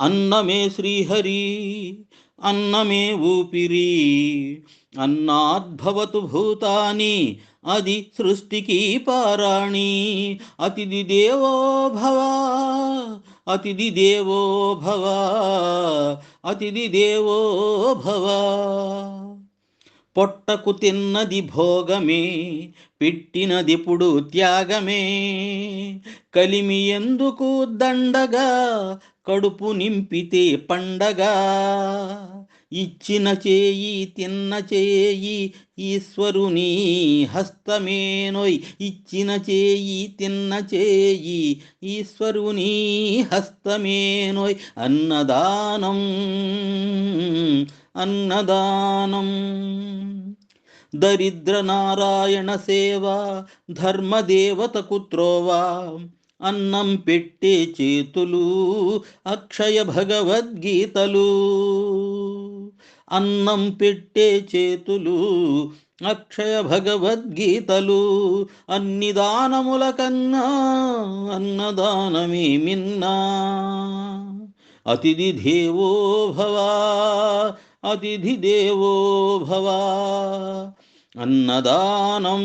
అన్నమే శ్రీహరి అన్నమే ఊపిరి. అన్నాద్భవతు భూతాని అది సృష్టికి పారాణి. అతిథి దేవో భవ అతిథి దేవో భవ అతిథి దేవో భవ. పొట్టకు తిన్నది భోగమే పెట్టినదిప్పుడు త్యాగమే. కలిమి ఎందుకు దండగా కడుపు నింపితే పండగ. ఇచ్చిన చేయి తిన్న చేయి ఈశ్వరుని హస్తమేనోయ్. ఇచ్చిన చేయి తిన్న చేయి ఈశ్వరుని హస్తమేనోయ్. అన్నదానం అన్నదానం. దరిద్ర నారాయణ సేవ ధర్మదేవతకు త్రోవా. అన్నం పెట్టే చేతులు అక్షయ భగవద్గీతలు. అన్నం పెట్టే చేతులు అక్షయ భగవద్గీతలు. అన్ని దానముల కన్నా అన్నదానమే మిన్నా. అతిథి దేవో భవ అతిథి దేవో భవ. అన్నదానం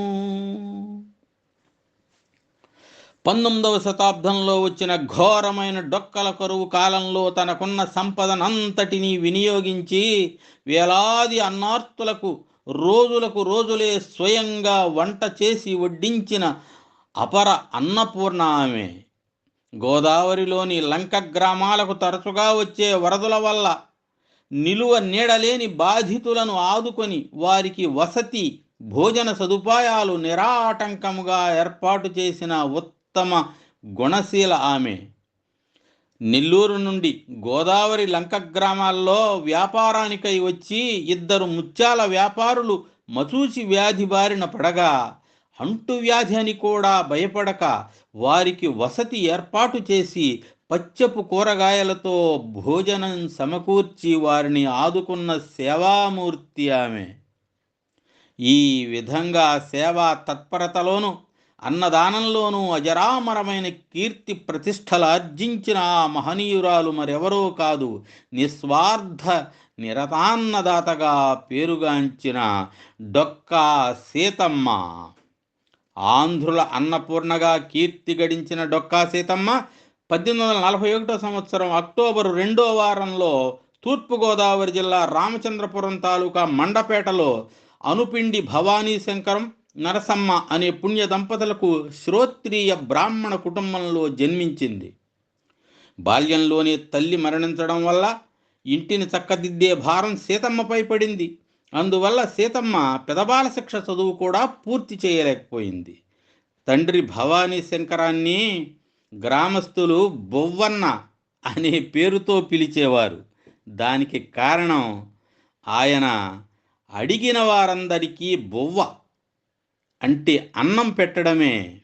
పంతొమ్మిదవ శతాబ్దంలో వచ్చిన ఘోరమైన డొక్కల కరువు కాలంలో తనకున్న సంపదనంతటినీ వినియోగించి వేలాది అన్నార్తులకు రోజులకు రోజులే స్వయంగా వంట చేసి వడ్డించిన అపర అన్నపూర్ణ ఆమె. గోదావరిలోని లంక గ్రామాలకు తరచుగా వచ్చే వరదల వల్ల నిలువ నీడలేని బాధితులను ఆదుకొని వారికి వసతి భోజన సదుపాయాలు నిరాటంకముగా ఏర్పాటు చేసిన ఉత్తమ గుణశీల ఆమె. నెల్లూరు నుండి గోదావరి లంక గ్రామాల్లో వ్యాపారానికై వచ్చి ఇద్దరు ముత్యాల వ్యాపారులు మచూచి వ్యాధి బారిన పడగా అంటు వ్యాధి అని కూడా భయపడక వారికి వసతి ఏర్పాటు చేసి పచ్చపు కూరగాయలతో భోజనం సమకూర్చి వారిని ఆదుకున్న సేవామూర్తి ఆమె. ఈ విధంగా సేవా తత్పరతలోనూ అన్నదానంలోనూ అజరామరమైన కీర్తి ప్రతిష్టలు ఆర్జించిన ఆ మహనీయురాలు మరెవరో కాదు నిస్వార్థ నిరతాన్నదాతగా పేరుగాంచిన డొక్కా సీతమ్మ. ఆంధ్రుల అన్నపూర్ణగా కీర్తి గడించిన డొక్కా సీతమ్మ పద్దెనిమిది వందల నలభై ఒకటో సంవత్సరం అక్టోబరు రెండో వారంలో తూర్పుగోదావరి జిల్లా రామచంద్రపురం తాలూకా మండపేటలో అనుపిండి భవానీ శంకరం నరసమ్మ అనే పుణ్య దంపతులకు శ్రోత్రియ బ్రాహ్మణ కుటుంబంలో జన్మించింది. బాల్యంలోనే తల్లి మరణించడం వల్ల ఇంటిని చక్కదిద్దే భారం సీతమ్మపై పడింది. అందువల్ల సీతమ్మ పెదబాల శిక్ష చదువు కూడా పూర్తి చేయలేకపోయింది. తండ్రి భవానీ శంకరాన్ని గ్రామస్తులు బొవ్వన్న అనే పేరుతో పిలిచేవారు. దానికి కారణం ఆయన అడిగిన వారందరికీ బొవ్వ. అంటే అన్నం పెట్టడమే.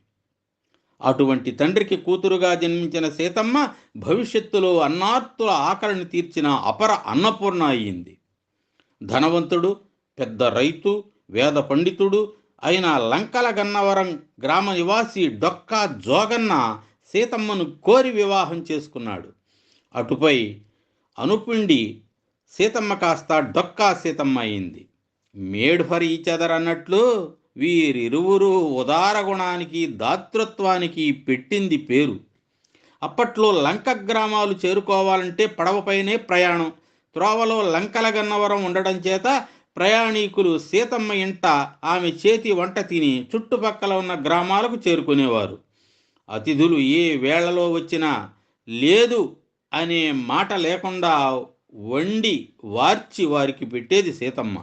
అటువంటి తండ్రికి కూతురుగా జన్మించిన సీతమ్మ భవిష్యత్తులో అన్నార్తుల ఆకలిని తీర్చిన అపర అన్నపూర్ణ అయ్యింది. ధనవంతుడు పెద్ద రైతు వేద పండితుడు అయిన లంకల గన్నవరం గ్రామ నివాసి డొక్కా జోగన్న సీతమ్మను కోరి వివాహం చేసుకున్నాడు. అటుపై అనుపిండి సీతమ్మ కాస్త డొక్కా సీతమ్మ అయింది. మేడ్ ఫర్ ఈచ్ అదర్ అన్నట్లు వీరిరువురు ఉదార గుణానికి దాతృత్వానికి పెట్టింది పేరు. అప్పట్లో లంక గ్రామాలు చేరుకోవాలంటే పడవపైనే ప్రయాణం. త్రోవలో లంకల గన్నవరం ఉండడం చేత ప్రయాణికులు సీతమ్మ ఇంట ఆమె చేతి వంట తిని చుట్టుపక్కల ఉన్న గ్రామాలకు చేరుకునేవారు. అతిథులు ఏ వేళలో వచ్చినా లేదు అనే మాట లేకుండా వండి వార్చి వారికి పెట్టేది సీతమ్మ.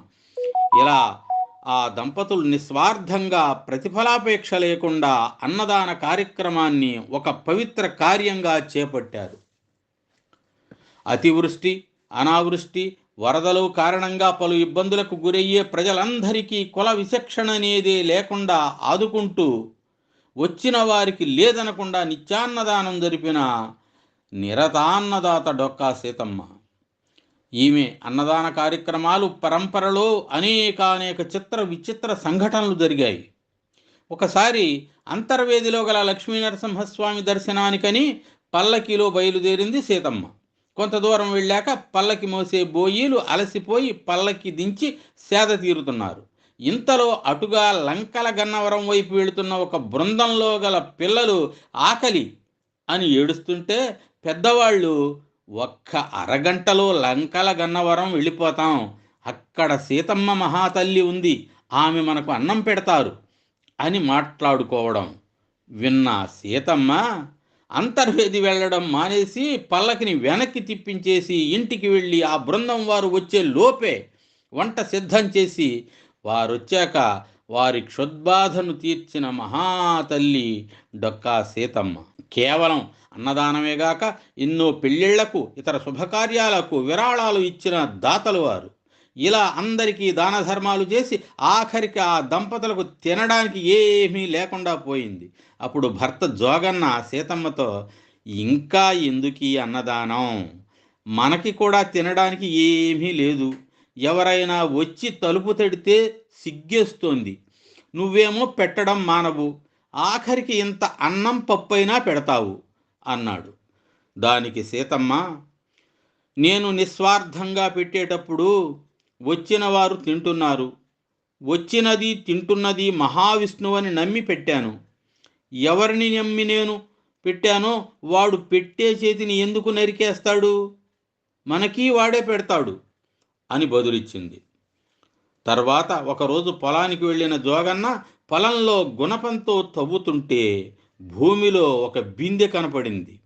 ఇలా ఆ దంపతులు నిస్వార్థంగా ప్రతిఫలాపేక్ష లేకుండా అన్నదాన కార్యక్రమాన్ని ఒక పవిత్ర కార్యంగా చేపట్టారు. అతివృష్టి అనావృష్టి వరదలు కారణంగా పలు ఇబ్బందులకు గురయ్యే ప్రజలందరికీ కుల విచక్షణ అనేది లేకుండా ఆదుకుంటూ వచ్చిన వారికి లేదనకుండా నిత్యాన్నదానం జరిపిన నిరతాన్నదాత డొక్కా సీతమ్మ. ఈమె అన్నదాన కార్యక్రమాలు పరంపరలో అనేకానేక చిత్ర విచిత్ర సంఘటనలు జరిగాయి. ఒకసారి అంతర్వేదిలో గల లక్ష్మీ నరసింహస్వామి దర్శనానికని పల్లకిలో బయలుదేరింది సీతమ్మ. కొంత దూరం వెళ్ళాక పల్లకి మోసే బోయీలు అలసిపోయి పల్లకి దించి సేద తీరుతున్నారు. ఇంతలో అటుగా లంకల గన్నవరం వైపు వెళుతున్న ఒక బృందంలో గల పిల్లలు ఆకలి అని ఏడుస్తుంటే పెద్దవాళ్ళు ఒక్క అరగంటలో లంకల గన్నవరం వెళ్ళిపోతాం. అక్కడ సీతమ్మ మహాతల్లి ఉంది. ఆమె మనకు అన్నం పెడతారు అని మాట్లాడుకోవడం విన్న సీతమ్మ అంతర్వేది వెళ్ళడం మానేసి పల్లకిని వెనక్కి తిప్పించేసి ఇంటికి వెళ్ళి ఆ బృందం వారు వచ్చే లోపే వంట సిద్ధం చేసి వారొచ్చాక వారి క్షుద్బాధను తీర్చిన మహాతల్లి డొక్కా సీతమ్మ. కేవలం అన్నదానమేగాక ఎన్నో పెళ్ళిళ్ళకు ఇతర శుభకార్యాలకు విరాళాలు ఇచ్చిన దాతలు వారు. ఇలా అందరికీ దాన ధర్మాలు చేసి ఆఖరికి ఆ దంపతులకు తినడానికి ఏమీ లేకుండా పోయింది. అప్పుడు భర్త జోగన్న సీతమ్మతో ఇంకా ఎందుకీ అన్నదానం? మనకి కూడా తినడానికి ఏమీ లేదు. ఎవరైనా వచ్చి తలుపు తడితే సిగ్గేస్తోంది. నువ్వేమో పెట్టడం మానవు. ఆఖరికి ఇంత అన్నం పప్పైనా పెడతావు అన్నాడు. దానికి సీతమ్మ నేను నిస్వార్థంగా పెట్టేటప్పుడు వచ్చిన వారు తింటున్నారు. వచ్చినది తింటున్నది మహావిష్ణువని నమ్మి పెట్టాను. ఎవరిని నమ్మి నేను పెట్టానో వాడు పెట్టే చేతిని ఎందుకు నరికేస్తాడు? మనకి వాడే పెడతాడు అని బదులిచ్చింది. తర్వాత ఒకరోజు పొలానికి వెళ్ళిన జోగన్న పొలంలో గుణపంతో తవ్వుతుంటే భూమిలో ఒక బిందె కనపడింది.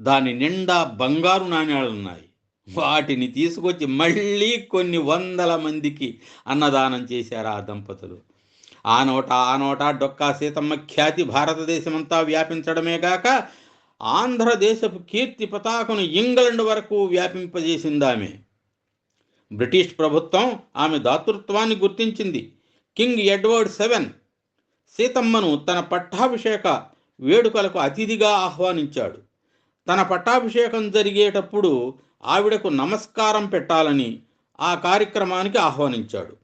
దాని నిండా బంగారు నాణ్యాలున్నాయి వాటిని తీసుకొచ్చి మళ్ళీ కొన్ని వందల మందికి అన్నదానం చేశారు ఆ దంపతులు. ఆ నోట ఆ నోట డొక్కా సీతమ్మ ఖ్యాతి భారతదేశమంతా వ్యాపించడమే గాక ఆంధ్రదేశపు కీర్తి పతాకను ఇంగ్లండ్ వరకు వ్యాపింపజేసిందామె. బ్రిటిష్ ప్రభుత్వం ఆమె దాతృత్వాన్ని గుర్తించింది. కింగ్ ఎడ్వర్డ్ సెవెన్ సీతమ్మను తన పట్టాభిషేక వేడుకలకు అతిథిగా ఆహ్వానించాడు. తన పట్టాభిషేకం జరిగేటప్పుడు ఆవిడకు నమస్కారం పెట్టాలని ఆ కార్యక్రమానికి ఆహ్వానించాడు.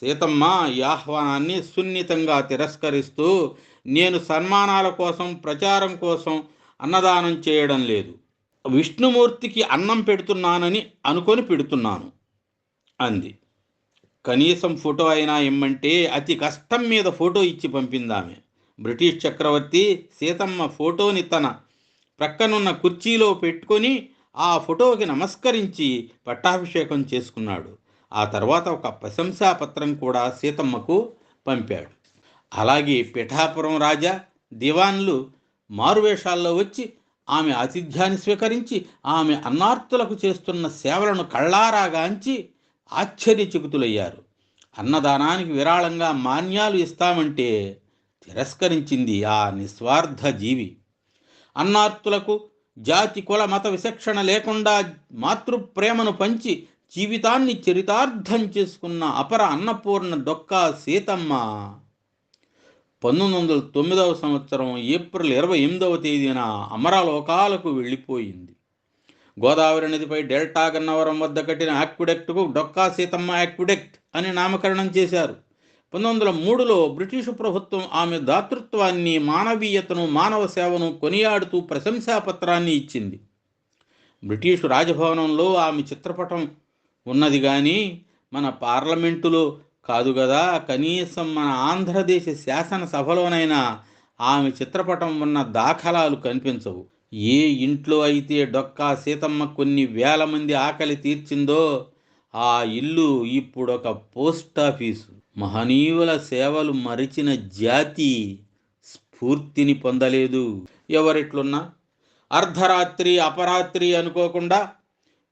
సీతమ్మ ఈ ఆహ్వానాన్ని సున్నితంగా తిరస్కరిస్తూ నేను సన్మానాల కోసం ప్రచారం కోసం అన్నదానం చేయడం లేదు. విష్ణుమూర్తికి అన్నం పెడుతున్నానని అనుకొని పెడుతున్నాను అంది. కనీసం ఫోటో అయినా ఇమ్మంటే అతి కష్టం మీద ఫోటో ఇచ్చి పంపిందామె. బ్రిటిష్ చక్రవర్తి సీతమ్మ ఫోటోని తన ప్రక్కనున్న కుర్చీలో పెట్టుకొని ఆ ఫోటోకి నమస్కరించి పట్టాభిషేకం చేసుకున్నాడు. ఆ తర్వాత ఒక ప్రశంసా పత్రం కూడా సీతమ్మకు పంపాడు. అలాగే పిఠాపురం రాజా దివాన్లు మారువేషాల్లో వచ్చి ఆమె ఆతిథ్యాన్ని స్వీకరించి ఆమె అన్నార్తులకు చేస్తున్న సేవలను కళ్ళారాగాంచి ఆశ్చర్యచకితులయ్యారు. అన్నదానానికి విరాళంగా మాన్యాలు ఇస్తామంటే తిరస్కరించింది ఆ నిస్వార్థ జీవి. అన్నార్తులకు జాతి కుల మత విచక్షణ లేకుండా మాతృప్రేమను పంచి జీవితాన్ని చరితార్థం చేసుకున్న అపర అన్నపూర్ణ డొక్కా సీతమ్మ పంతొమ్మిది వందల తొమ్మిదవ సంవత్సరం ఏప్రిల్ ఇరవై ఎనిమిదవ తేదీన అమరలోకాలకు వెళ్ళిపోయింది. గోదావరి నదిపై డెల్టా గన్నవరం వద్ద కట్టిన యాక్విడెక్ట్కు డొక్కా సీతమ్మ యాక్విడెక్ట్ అని నామకరణం చేశారు. పంతొమ్మిది వందల మూడులో బ్రిటిషు ప్రభుత్వం ఆమె దాతృత్వాన్ని మానవీయతను మానవ సేవను కొనియాడుతూ ప్రశంసాపత్రాన్ని ఇచ్చింది. బ్రిటిషు రాజభవనంలో ఆమె చిత్రపటం ఉన్నది కానీ మన పార్లమెంటులో కాదు కదా కనీసం మన ఆంధ్రదేశ శాసనసభలోనైనా ఆమె చిత్రపటం ఉన్న దాఖలాలు కనిపించవు. ఏ ఇంట్లో అయితే డొక్కా సీతమ్మ కొన్ని వేల మంది ఆకలి తీర్చిందో ఆ ఇల్లు ఇప్పుడొక పోస్టాఫీసు మహనీయుల సేవలు మరిచిన జాతి స్ఫూర్తిని పొందలేదు. ఎవరిట్లున్నా? అర్ధరాత్రి అపరాత్రి అనుకోకుండా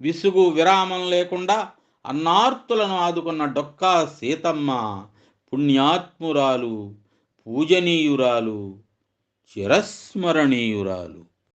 విసుగు విరామం లేకుండా అన్నార్తులను ఆదుకున్న డొక్కా సీతమ్మ పుణ్యాత్మురాలు పూజనీయురాలు చిరస్మరణీయురాలు.